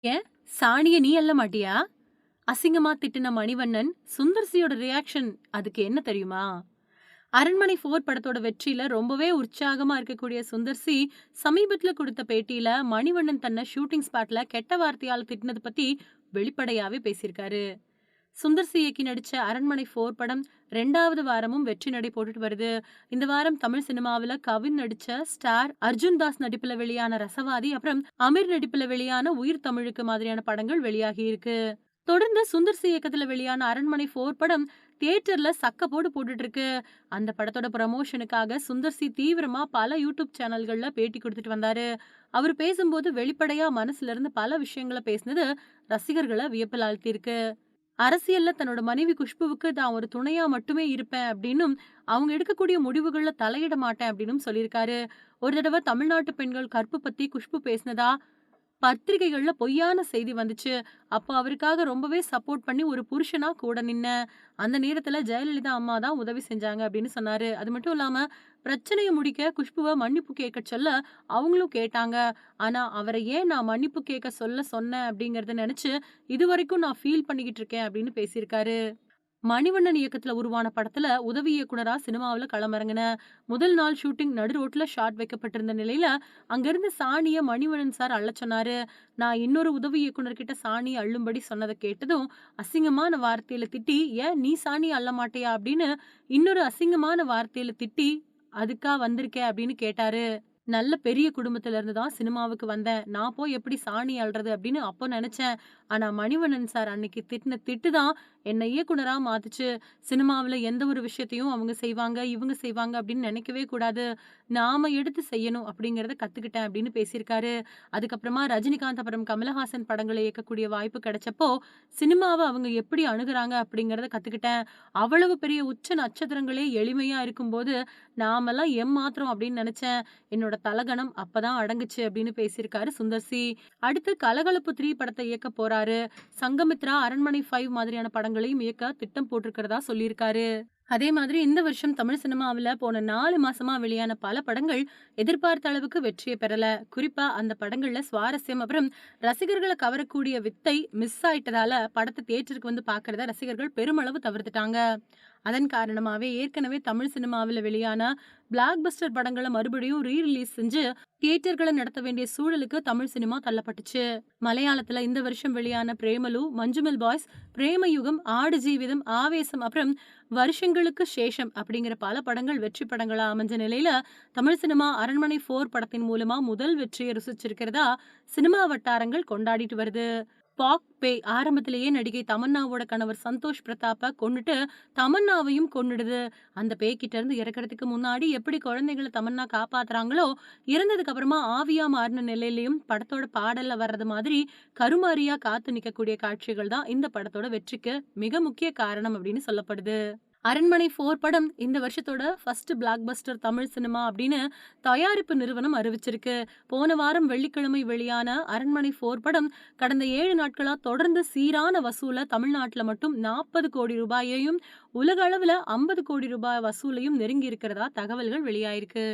ஏன் சாணிய நீ அல்ல மாட்டியா? அசிங்கமா திட்டின மணிவண்ணன் சுந்தர்சியோட ரியாக்ஷன் அதுக்கு என்ன தெரியுமா? அரண்மனை ஃபோர் படத்தோட வெற்றியில ரொம்பவே உற்சாகமா இருக்கக்கூடிய சுந்தர்சி சமீபத்துல கொடுத்த பேட்டியில மணிவண்ணன் தன்னை ஷூட்டிங் ஸ்பாட்ல கெட்ட வார்த்தையால் திட்டினது பத்தி வெளிப்படையாவே பேசியிருக்காரு. சுந்தர் சி. இயக்கி நடிச்ச அரண்மனை ஃபோர் படம் ரெண்டாவது வாரமும் வெற்றி நடை போட்டுட்டு வருது. இந்த வாரம் தமிழ் சினிமாவில் கவின் நடிச்ச ஸ்டார் அர்ஜுன் தாஸ் நடிப்புல வெளியான ரசவாதி அப்புறம் அமீர் நடிப்புல வெளியான உயிர் தமிழுக்கு மாதிரியான படங்கள் வெளியாகி இருக்கு. தொடர்ந்து சுந்தர்சி இயக்கத்துல வெளியான அரண்மனை ஃபோர் படம் தியேட்டர்ல சக்க போடு போட்டுட்டு இருக்கு. அந்த படத்தோட ப்ரமோஷனுக்காக சுந்தர்சி தீவிரமா பல யூடியூப் சேனல்கள்ல பேட்டி கொடுத்துட்டு வந்தாரு. அவர் பேசும்போது வெளிப்படையா மனசுல இருந்து பல விஷயங்களை பேசினது ரசிகர்களை வியப்பில் ஆழ்த்தியிருக்கு அரசியல்ல தன்னோட மனைவி குஷ்புவுக்கு தான் ஒரு துணையா மட்டுமே இருப்பேன் அப்படின்னும் அவங்க எடுக்கக்கூடிய முடிவுகள்ல தலையிட மாட்டேன் அப்படின்னும் சொல்லியிருக்காரு. ஒரு தடவை தமிழ்நாட்டு பெண்கள் கற்பு பத்தி குஷ்பு பேசினதா பத்திரிகைகள்ல பொய்யான செய்தி வந்துச்சு. அப்போ அவருக்காக ரொம்பவே சப்போர்ட் பண்ணி ஒரு புருஷனா கூட நின்ன அந்த நேரத்துல ஜெயலலிதா அம்மா தான் உதவி செஞ்சாங்க அப்படின்னு சொன்னாரு. அது மட்டும் இல்லாம பிரச்சனையை முடிக்க குஷ்புவை மன்னிப்பு கேட்க சொல்ல அவங்களும் கேட்டாங்க. ஆனா அவரை ஏன் நான் மன்னிப்பு கேட்க சொல்ல சொன்னேன் அப்படிங்கறத நினைச்சு இது வரைக்கும் நான் ஃபீல் பண்ணிக்கிட்டு இருக்கேன் அப்படின்னு பேசியிருக்காரு. மணிவண்ணன் இயக்கத்துல உருவான படத்துல உதவி இயக்குனரா சினிமாவுல களமிறங்கின. முதல் நாள் ஷூட்டிங் நடு ரோட்ல ஷாட் வைக்கப்பட்டிருந்த நிலையில அங்கிருந்து சாணிய மணிவண்ணன் சார் அள்ள சொன்னாரு. நான் இன்னொரு உதவி இயக்குனர் கிட்ட சாணி அள்ளும்படி சொன்னதை கேட்டதும் அசிங்கமான வார்த்தையில திட்டி ஏன் நீ சாணி அள்ள மாட்டியா? அப்படின்னு இன்னொரு அசிங்கமான வார்த்தையில திட்டி அதுக்கா வந்திருக்கே அப்படின்னு கேட்டாரு. நல்ல பெரிய குடும்பத்துல இருந்து தான் சினிமாவுக்கு வந்தேன். நான் போய் எப்படி சாணி அல்றது அப்படின்னு அப்போ நினைச்சேன். ஆனா மணிவண்ணன் சார் அன்னைக்கு திட்டின திட்டு தான் என்னை இயக்குனரா மாத்துச்சு. சினிமாவில் எந்த ஒரு விஷயத்தையும் அவங்க செய்வாங்க இவங்க செய்வாங்க அப்படின்னு நினைக்கவே கூடாது. நாம எடுத்து செய்யணும் அப்படிங்கறத கத்துக்கிட்டேன் அப்படின்னு பேசியிருக்காரு. அதுக்கப்புறமா ரஜினிகாந்த் அப்புறம் கமலஹாசன் படங்களை இயக்கக்கூடிய வாய்ப்பு கிடைச்சப்போ சினிமாவை அவங்க எப்படி அணுகுறாங்க அப்படிங்கறத கத்துக்கிட்டேன். அவ்வளவு பெரிய உச்ச நட்சத்திரங்களே எளிமையா இருக்கும்போது நாமெல்லாம் எம்மாத்திரம் அப்படின்னு நினைச்சேன். என்னோட தலகணம் அப்பதான் அடங்குச்சு அப்படின்னு பேசியிருக்காரு சுந்தர்சி. அடுத்து கலகலப்பு த்ரீ படத்தை இயக்க போறாரு. சங்கமித்ரா அரண்மனை ஃபைவ் மாதிரியான படங்களையும் இயக்க திட்டம் போட்டிருக்கிறதா சொல்லியிருக்காரு. அதே மாதிரி இந்த வருஷம் தமிழ் சினிமாவில் போன நாலு மாசமா வெளியான பல படங்கள் எதிர்பார்த்த அளவுக்கு வெற்றியை பெறல. குறிப்பா அந்த படங்கள்ல சுவாரஸ்யம் அப்புறம் ரசிகர்களை கவரக்கூடிய வித்தை மிஸ் ஆயிட்டதால படத்தை தியேட்டருக்கு வந்து பாக்குறத ரசிகர்கள் பெருமளவு தவிர்த்துட்டாங்க. அதன் காரணமாகவே ஏற்கனவே தமிழ் சினிமாவில் வெளியான பிளாக் பஸ்டர் படங்களை மறுபடியும் ரீ ரிலீஸ் செஞ்சு தியேட்டர்களை நடத்த வேண்டிய சூழலுக்கு தமிழ் சினிமா தள்ளப்பட்டுச்சு. மலையாளத்துல இந்த வருஷம் வெளியான பிரேமலு மஞ்சுமெல் பாய்ஸ் பிரேமயுகம் ஆடு ஜீவிதம் ஆவேசம் அப்புறம் வருஷங்களுக்கு சேஷம் அப்படிங்கிற பல படங்கள் வெற்றி படங்களா அமைஞ்ச நிலையில தமிழ் சினிமா அரண்மனை போர் படத்தின் மூலமா முதல் வெற்றியை ருசிச்சிருக்கிறதா சினிமா வட்டாரங்கள் கொண்டாடிட்டு வருது. பாக் பே ஆரம்பத்திலேயே நடிகை தமன்னாவோட கணவர் சந்தோஷ் பிரதாப்ப கொண்டுட்டு தமன்னாவையும் கொன்னுடுது. அந்த பேய்கிட்ட இருந்து இறக்கிறதுக்கு முன்னாடி எப்படி குழந்தைகளை தமன்னா காப்பாத்துறாங்களோ இறந்ததுக்கு அப்புறமா ஆவியா மாறின நிலையிலையும் படத்தோட பாடல்ல வர்றது மாதிரி கருமாரியா காத்து நிக்கக்கூடிய காட்சிகள் தான் இந்த படத்தோட வெற்றிக்கு மிக முக்கிய காரணம் அப்படின்னு சொல்லப்படுது. அரண்மனை ஃபோர் படம் இந்த வருஷத்தோட first blockbuster Tamil cinema அப்படின்னு தயாரிப்பு நிறுவனம் அறிவிச்சிருக்கு. போன வாரம் வெள்ளிக்கிழமை வெளியான அரண்மனை ஃபோர் படம் கடந்த ஏழு நாட்களா தொடர்ந்து சீரான வசூல தமிழ்நாட்டுல மட்டும் நாற்பது கோடி ரூபாயையும் உலக அளவில் ஐம்பது கோடி ரூபாய் வசூலையும் நெருங்கி இருக்கிறதா தகவல்கள் வெளியாயிருக்கு.